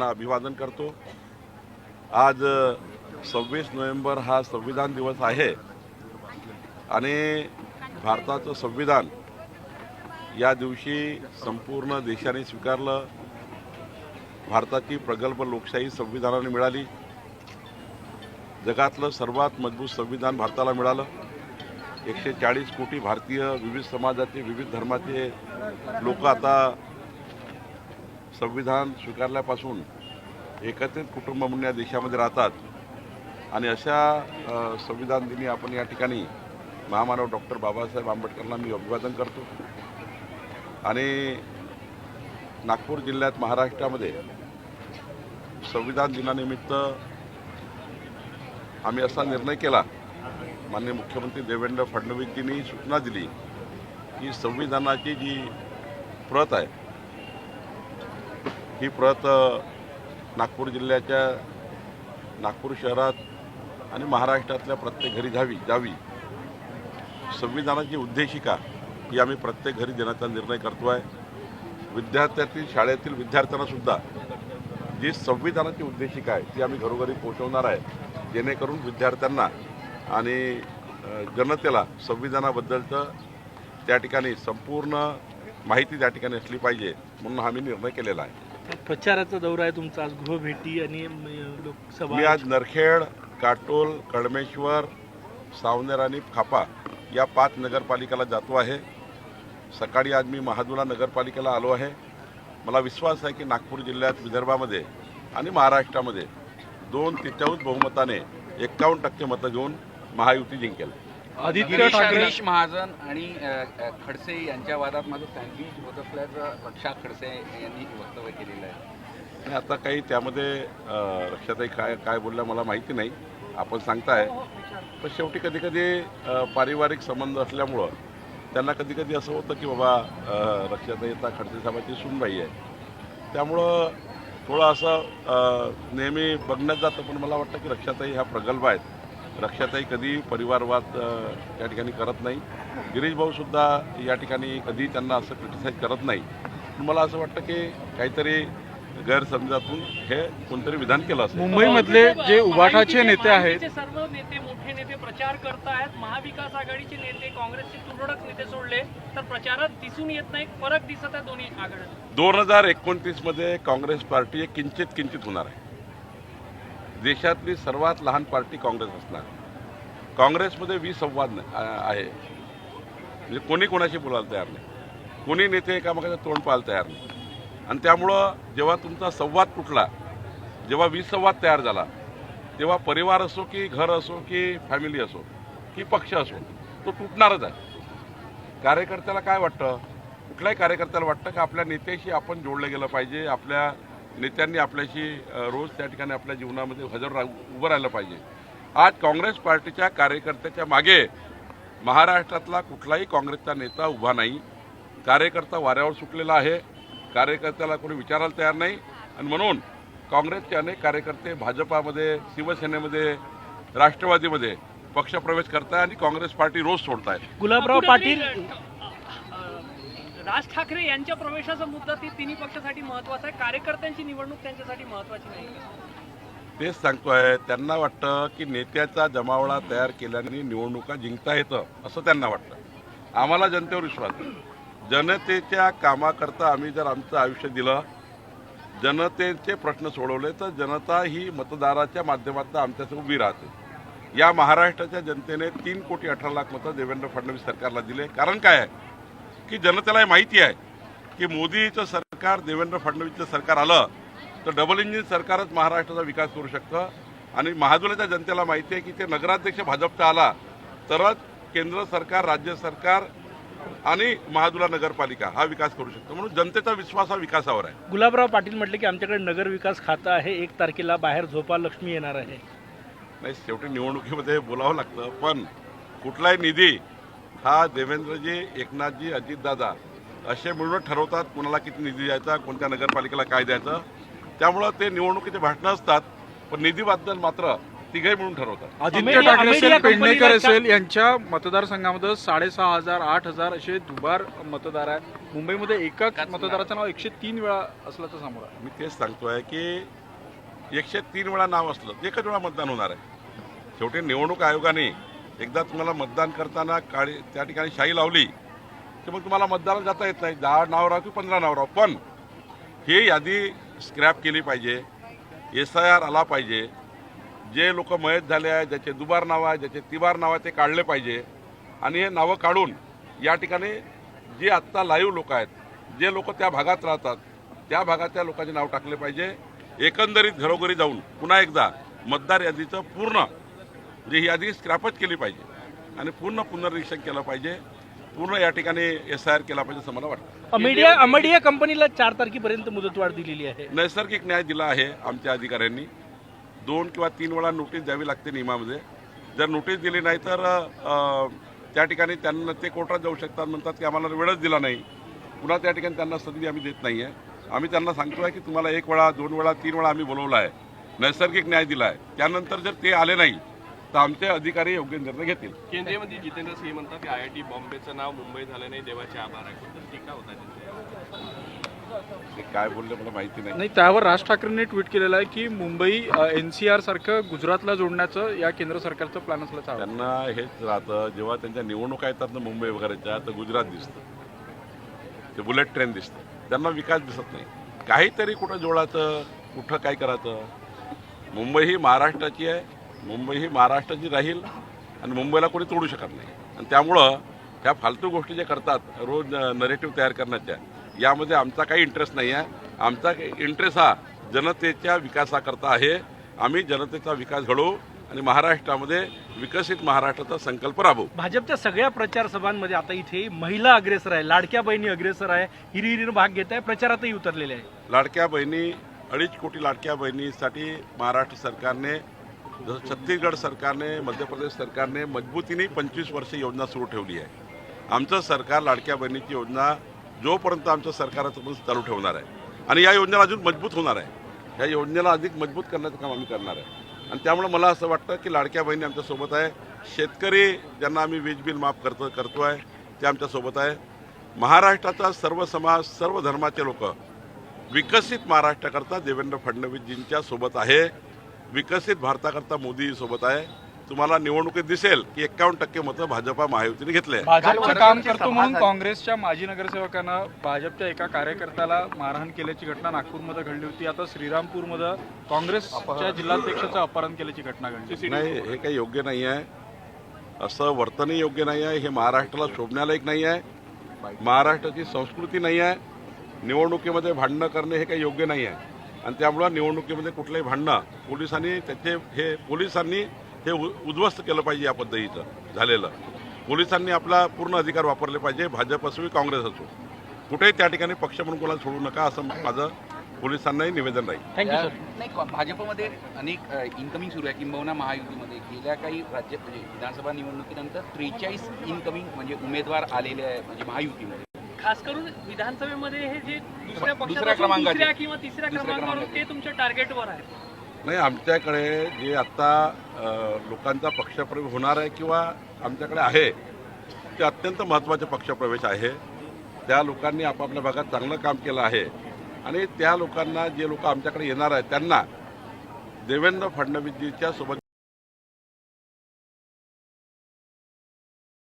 अभिवादन करतो. आज सव्वीस नोव्हेंबर हा संविधान दिवस आहे. आणि भारताचं संविधान या दिवशी संपूर्ण देशाने स्वीकारलं. भारताची प्रगल्भ लोकशाही संविधानाने मिळाली. जगातलं सर्वात मजबूत संविधान भारताला मिळालं. एकशे चाळीस कोटी भारतीय विविध समाजाचे विविध धर्माचे लोक आता संविधान स्वीकारल्यापासून एकत्रित कुटुंब म्हणून या देशामध्ये राहतात. आणि अशा संविधान दिनी आपण या ठिकाणी महामानव डॉक्टर बाबासाहेब आंबेडकरला मी अभिवादन करतो. आणि नागपूर जिल्ह्यात महाराष्ट्रामध्ये संविधान दिनानिमित्त आम्ही असा निर्णय केला माननीय मुख्यमंत्री देवेंद्र फडणवीसजींनी सूचना दिली की संविधानाची जी प्रत आहे ही प्रत नागपूर जिल्ह्याच्या नागपूर शहरात आणि महाराष्ट्रातल्या प्रत्येक घरी जावी जावी. संविधानाची उद्देशिका ही आम्ही प्रत्येक घरी देण्याचा निर्णय करतो आहे विद्यार्थ्यातील शाळेतील विद्यार्थ्यांनासुद्धा जी संविधानाची उद्देशिका आहे ती आम्ही घरोघरी पोहोचवणार आहे. जेणेकरून विद्यार्थ्यांना आणि जनतेला संविधानाबद्दलचं त्या ठिकाणी संपूर्ण माहिती त्या ठिकाणी असली पाहिजे म्हणून हा मी निर्णय केलेला आहे. प्रचाराचा दौरा आहे तुमचा आज गृहभेटी आणि म, मी लोकसभा आज नरखेड काटोल कडमेश्वर सावनेर आणि खापा या पाच नगरपालिकेला जातो आहे. सकाळी आज मी महादुला नगरपालिकेला आलो आहे. मला विश्वास आहे की नागपूर जिल्ह्यात विदर्भामध्ये आणि महाराष्ट्रामध्ये दोन तिथ्याहून बहुमताने एक्कावन्न टक्के मतं घेऊन महायुती जिंकेल. आदित्य गिरीश ठाकरे. महाजन आणि खडसे यांच्या वादात माझं सँडविच होत असल्याचं रक्षा खडसे यांनी वक्तव्य केलेलं आहे. आणि आता काही त्यामध्ये रक्षाताई काय काय बोलल्या मला माहिती नाही. आपण सांगताय. पण शेवटी कधी कधी पारिवारिक संबंध असल्यामुळं त्यांना कधी कधी असं होतं की बाबा रक्षाताई आता खडसे साहेबाची सुनबाई आहे. त्यामुळं थोडं असं नेहमी बघण्यात जातं पण मला वाटतं की रक्षाताई ह्या प्रगल्भ आहेत. रक्षाताई कधी परिवारवाद त्या ठिकाणी करत नाही. गिरीश भाऊसुद्धा या ठिकाणी कधी त्यांना असं क्रिटिसाईज करत नाही. पण मला असं वाटतं की काहीतरी गैरसमजातून हे कोणतरी विधान केलं असेल. मुंबईमधले जे उबाठाचे नेते आहेत सर्व नेते मोठे नेते प्रचार करतायत. महाविकास आघाडीचे नेते काँग्रेसचे तुरळक नेते सोडले तर प्रचारात दिसून येत नाही फरक दिसत आहे दोन्ही आघाड्यात दोन हजार एकोणतीसमध्ये काँग्रेस पार्टी एक किंचित किंचित होणार आहे. देशातली सर्वात लहान पार्टी काँग्रेस असणार. काँग्रेसमध्ये विसंवाद संवाद आहे. म्हणजे कोणी कोणाशी बोलायला तयार नाही. कोणी नेते एकामेकाचं तोंड पाहायला तयार नाही. आणि त्यामुळं जेव्हा तुमचा संवाद तुटला जेव्हा विसंवाद तयार झाला तेव्हा परिवार असो की घर असो की फॅमिली असो की पक्ष असो तो तुटणारच आहे. कार्यकर्त्याला काय वाटतं? कुठल्याही कार्यकर्त्याला वाटतं की आपल्या नेत्याशी आपण जोडलं गेलं पाहिजे आपल्या नेत्यांनी आपल्याशी रोज त्या ठिकाणी आपल्या जीवनामध्ये हजर राहू उभं राहिलं पाहिजे. आज काँग्रेस पार्टीच्या कार्यकर्त्याच्या मागे महाराष्ट्रातला कुठलाही काँग्रेसचा नेता उभा नाही. कार्यकर्ता वाऱ्यावर सुटलेला आहे. कार्यकर्त्याला कोणी विचारायला तयार नाही. आणि म्हणून काँग्रेसचे अनेक कार्यकर्ते भाजपामध्ये शिवसेनेमध्ये राष्ट्रवादीमध्ये पक्षप्रवेश करताय आणि काँग्रेस पार्टी रोज सोडतायत. गुलाबराव पाटील राज ठाकरे यांच्या प्रवेशाचा मुद्दा ती तिन्ही पक्षासाठी महत्त्वाचा आहे. कार्यकर्त्यांची निवडणूक त्यांच्यासाठी महत्वाची नाही. तेच सांगतोय त्यांना वाटतं की नेत्याचा जमावडा तयार केल्याने निवडणुका जिंकता येतं असं त्यांना वाटतं. आम्हाला जनतेवर विश्वास जनतेच्या कामाकरता आम्ही जर आमचं आयुष्य दिलं जनतेचे प्रश्न सोडवले तर जनता ही मतदाराच्या माध्यमातून आमच्यासोबत उभी राहते. या महाराष्ट्राच्या जनतेने तीन कोटी अठरा लाख मतं देवेंद्र फडणवीस सरकारला दिले. कारण काय आहे? की जनतेला हे माहिती आहे की मोदीचं सरकार देवेंद्र फडणवीसचं सरकार आलं तर डबल इंजिन सरकारच महाराष्ट्राचा विकास करू शकतं. आणि महाजुल्याच्या जनतेला माहिती आहे की ते नगराध्यक्ष भाजपचा आला तरच केंद्र सरकार राज्य सरकार आणि महाजुला नगरपालिका हा विकास करू शकतो. म्हणून जनतेचा विश्वास हा विकासावर आहे. गुलाबराव पाटील म्हटले की आमच्याकडे नगर विकास खातं आहे एक तारखेला बाहेर झोपा लक्ष्मी येणार आहे. नाही शेवटी निवडणुकीमध्ये बोलावं लागतं पण कुठलाही निधी हा देवेंद्रजी एकनाथजी अजितदादा असे मिळून ठरवतात कुणाला किती निधी द्यायचा कोणत्या नगरपालिकेला काय द्यायचं. त्यामुळं ते निवडणुकीचे भाषणं असतात पण निधीबद्दल मात्र तिघे मिळून ठरवतात. आदित्य ठाकरे असेल पेडणेकर असेल यांच्या मतदारसंघामध्ये साडेसहा हजार आठ हजार असे दुबार मतदार आहेत. मुंबईमध्ये एकाच एकाच मतदाराचं नाव एकशे तीन वेळा असल्याचं समोर आहे. मी तेच सांगतोय की एकशे तीन वेळा नाव असलं एकच वेळा मतदान होणार आहे. शेवटी निवडणूक आयोगाने एकदा तुम्हाला मतदान करताना काळी त्या ठिकाणी शाही लावली की मग तुम्हाला मतदानाला जाता येत नाही. दहा नाव राहा की पंधरा नाव राहा. पण ही यादी स्क्रॅप केली पाहिजे. एस आय आर आला पाहिजे. जे लोक मयत झाले आहेत ज्याचे दुबार नाव आहे ज्याचे तिबार नाव आहे ते काढले पाहिजे. आणि हे नावं काढून या ठिकाणी जे आत्ता लाईव्ह लोक आहेत जे लोक त्या भागात राहतात त्या भागातल्या लोकांचे नाव टाकले पाहिजे. एकंदरीत घरोघरी जाऊन पुन्हा एकदा मतदार यादीचं पूर्ण म्हणजे ही यादी स्क्रॅपच केली पाहिजे. आणि पूर्ण पुनर्निरीक्षण केलं पाहिजे. पूर्ण या ठिकाणी एस आय आर केला पाहिजे असं मला वाटतं. अमेडिया अमेडिया कंपनीला चार तारखेपर्यंत मुदतवाढ दिलेली आहे. नैसर्गिक न्याय दिला आहे आमच्या अधिकाऱ्यांनी. दोन किंवा तीन वेळा नोटीस द्यावी लागते नियमामध्ये. जर नोटीस दिली नाही तर त्या ठिकाणी त्यांना ते कोर्टात जाऊ शकतात. म्हणतात की आम्हाला वेळच दिला नाही. पुन्हा त्या ठिकाणी त्यांना संधी आम्ही देत नाही आहे आम्ही त्यांना सांगतो आहे की तुम्हाला एक वेळा दोन वेळा तीन वेळा आम्ही बोलवलं आहे नैसर्गिक न्याय दिला आहे त्यानंतर जर ते आले नाही तर आमचे अधिकारी योग्य निर्णय घेतील. केंद्रीय मंत्री जितेंद्र सिंह म्हणतात की आय आय टी बॉम्बेचं नाव मुंबई झालं नाही देवाचे आभार आहे. टीका होता काय बोलले मला माहिती नाही. नाही त्यावर राज ठाकरेंनी ट्विट केलेलं आहे की मुंबई एन सी आर सारखं गुजरातला जोडण्याचं या केंद्र सरकारचं प्लॅन असल्याचं. त्यांना हेच राहतं जेव्हा त्यांच्या निवडणुका येतात ना मुंबई वगैरेच्या तर गुजरात दिसतं. ते बुलेट ट्रेन दिसतं. त्यांना विकास दिसत नाही. काहीतरी कुठं जोडायचं कुठं काय करायचं? मुंबई ही महाराष्ट्राची आहे मुंबई ही महाराष्ट्राची राहील आणि मुंबईला कोणी तोडू शकत नाही. आणि त्यामुळं ह्या फालतू गोष्टी जे करतात रोज नरेटिव्ह तयार करण्याच्या यामध्ये आमचा काही इंटरेस्ट नाही आहे. आमचा इंटरेस्ट हा जनतेच्या विकासाकरता आहे. आम्ही जनतेचा विकास घडवू आणि महाराष्ट्रामध्ये विकसित महाराष्ट्राचा संकल्प राबवू. भाजपच्या सगळ्या प्रचार सभांमध्ये आता इथे महिला अग्रेसर आहे लाडक्या बहिणी अग्रेसर आहे हिरी हिरीनं भाग घेत आहे प्रचारातही उतरलेले आहे. लाडक्या बहिणी अडीच कोटी लाडक्या बहिणीसाठी महाराष्ट्र सरकारने जसं छत्तीसगड सरकारने मध्य प्रदेश सरकारने मजबूतीने पंचवीस वर्ष योजना सुरू ठेवली आहे. आमचं सरकार लाडक्या बहिणीची योजना जोपर्यंत आमचं सरकार चालू ठेवणार आहे. आणि या योजनेला अजून मजबूत होणार आहे. या योजनेला अधिक मजबूत करण्याचं काम आम्ही करणार आहे. आणि त्यामुळे मला असं वाटतं की लाडक्या बहिणी आमच्यासोबत आहे. शेतकरी ज्यांना आम्ही वीज बिल माफ करतो करतो आहे ते आमच्यासोबत आहे. महाराष्ट्राचा सर्व समाज सर्व धर्माचे लोक विकसित महाराष्ट्राकरता देवेंद्र फडणवीसजींच्या सोबत आहे. विकसित भारताकरता मोदी सोबत आहे. तुम्हाला निवडणुकीत दिसेल की एक्कावन्न टक्के मतं भाजपा महायुतीने घेतले आहे. भाजपचं काम करतो म्हणून. काँग्रेसच्या माजी नगरसेवकानं भाजपच्या एका कार्यकर्त्याला मारहाण केल्याची घटना नागपूरमध्ये घडली होती. आता श्रीरामपूरमध्ये काँग्रेसच्या जिल्हाध्यक्षाचं अपहरण केल्याची घटना घडली नाही हे काही योग्य नाही आहे. असं वर्तनही योग्य नाही आहे. हे महाराष्ट्राला शोभण्यालायक नाही आहे. महाराष्ट्राची संस्कृती नाही आहे. निवडणुकीमध्ये भांडणं करणे हे काही योग्य नाही आहे. आणि त्यामुळं निवडणुकीमध्ये कुठलंही भांडणं पोलिसांनी त्याचे हे पोलिसांनी हे उ- उद्ध्वस्त केलं पाहिजे या पद्धतीचं झालेलं. पोलिसांनी आपला पूर्ण अधिकार वापरले पाहिजे भाजप असो की काँग्रेस असो. कुठेही त्या ठिकाणी पक्ष म्हणून कोणाला सोडू नका असं माझं पोलिसांनाही निवेदन राहील थँक्यू या- सर नाही भाजपमध्ये अनेक इन्कमिंग सुरू आहे. किंबहुना महायुतीमध्ये. गेल्या काही राज्य म्हणजे विधानसभा निवडणुकीनंतर त्रेचाळीस इन्कमिंग म्हणजे उमेदवार आलेले आहे म्हणजे महायुतीमध्ये. खास करून विधानसभेमध्ये हे जे दुसऱ्या दुसऱ्या पक्षात क्रमांकाचे. दुसऱ्या किंवा तिसऱ्या दुसऱ्या क्रमांकावर क्रमांकाचे. ते तुमच्या टार्गेटवर आहे नाही आमच्याकडे जे आत्ता अ, लोकांचा पक्षप्रवेश होणार आहे किंवा आमच्याकडे आहे ते अत्यंत महत्त्वाचे पक्षप्रवेश आहे त्या लोकांनी आपापल्या भागात चांगलं काम केलं आहे आणि त्या लोकांना जे लोक आमच्याकडे येणार आहेत त्यांना देवेंद्र फडणवीसजीच्या सोबत